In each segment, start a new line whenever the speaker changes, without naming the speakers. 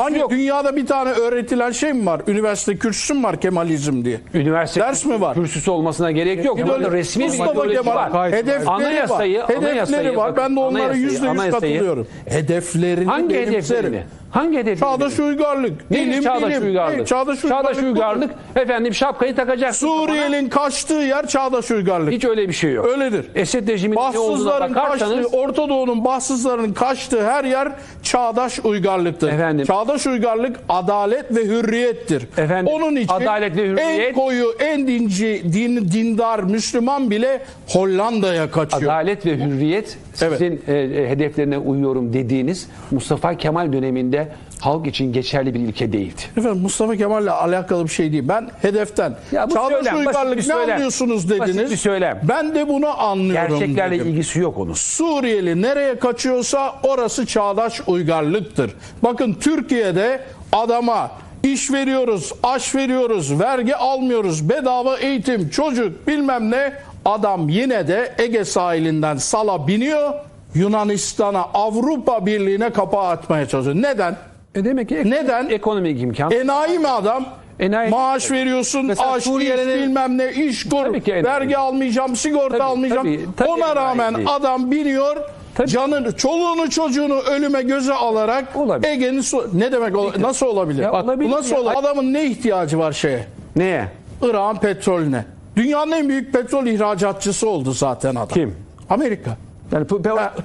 Hangi
yok.
dünyada bir tane öğretilen şey mi var? Üniversite kürsüsü mü var Kemalizm diye?
Üniversite
Ders mi var?
kürsüsü olmasına gerek yok. Ama
İdeolo-
resmi bir
Mustafa
ideoloji
Kemal
var.
hedefleri
Anayasayı-
var. Hedefleri
anayasayı
var. Ben de onlara yüzde yüz katılıyorum. Hedeflerini
Hangi
benimserim.
hedeflerini? Hangi hedeflerini?
Çağdaş uygarlık.
Nedir
Bilim,
çağdaş
bilim.
uygarlık?
Hey, Çağdaş uygarlık.
Çağdaş uygarlık efendim şapkayı kafana.
Suriye'nin kaçtığı yer çağdaş uygarlık.
Hiç öyle bir şey yok.
Öyledir.
Esed rejiminin ne olduğuna
Bahtsızların
bakarsanız
kaçtığı, Orta Doğu'nun bahtsızların kaçtığı her yer çağdaş uygarlıktır.
Efendim?
Çağdaş uygarlık adalet ve hürriyettir.
Efendim,
Onun için
adalet ve
en
hürriyet-
koyu, en dinci, din, dindar Müslüman bile Hollanda'ya kaçıyor.
adalet ve hürriyet sizin e, e, hedeflerine uyuyorum dediğiniz Mustafa Kemal döneminde halk için geçerli bir ilke değildi.
Efendim Mustafa Kemal'le alakalı bir şey değil. Ben hedeften
Ya bu
çağdaş
söylem,
uygarlık ne
söylem.
anlıyorsunuz dediniz.
Basit bir söylem.
Ben de bunu anlıyorum
Gerçeklerle
dedim.
ilgisi yok onun.
Suriyeli nereye kaçıyorsa orası çağdaş uygarlıktır. Bakın Türkiye'de adama iş veriyoruz, aş veriyoruz, vergi almıyoruz, bedava eğitim, çocuk bilmem ne. Adam yine de Ege sahilinden sala biniyor. Yunanistan'a, Avrupa Birliği'ne kapağı atmaya çalışıyor. Neden?
E demek ki ek-
Neden?
ekonomik imkan.
Enayi mi adam?
Enayi-
Maaş veriyorsun,
Mesela
iş,
Suriyelilerin-
bilmem ne, iş kur,
Tabii ki enayi.
vergi almayacağım, sigorta
Tabii,
almayacağım.
tabii, tabii
Ona
enayi
rağmen
değil.
adam biniyor,
Tabii.
canını, çoluğunu çocuğunu ölüme göze alarak
Olabilir.
Ege'nin su- ne demek ola- nasıl olabilir?
Ya
Bak, bu
olabilir
nasıl
ya.
olabilir? Adamın ne ihtiyacı var şeye?
Neye?
Irak'ın petrolüne. Dünyanın en büyük petrol ihracatçısı oldu zaten adam.
Kim?
Amerika.
Yani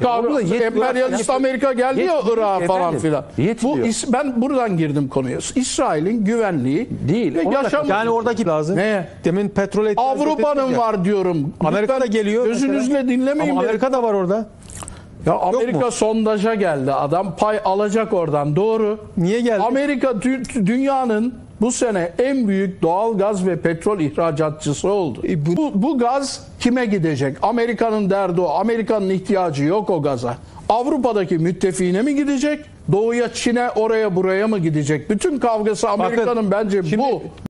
Ya,
orada yetmiyor.
Emperyalist Amerika geldi ya
Yetmiyor
Irak'a falan filan. Bu is- ben buradan girdim konuya. İsrail'in güvenliği
Değil,
ve yaşam
Yani oradaki lazım.
Neye?
Demin petrol
Avrupa'nın var diyorum.
Amerika da
Lütfen
geliyor.
Gözünüzle dinlemeyin.
Ama. Amerika da var orada.
Ya Amerika
mu?
sondaja geldi. Adam pay alacak oradan. Doğru.
Niye geldi?
Amerika dü- dünyanın bu sene en büyük doğal gaz ve petrol ihracatçısı oldu.
E bu-
bu, bu gaz kime gidecek? Amerika'nın derdi o. Amerika'nın ihtiyacı yok o gaza. Avrupa'daki müttefiğine mi gidecek? Doğuya, Çin'e, oraya buraya mı gidecek? Bütün kavgası Amerika'nın bence
şimdi
bu.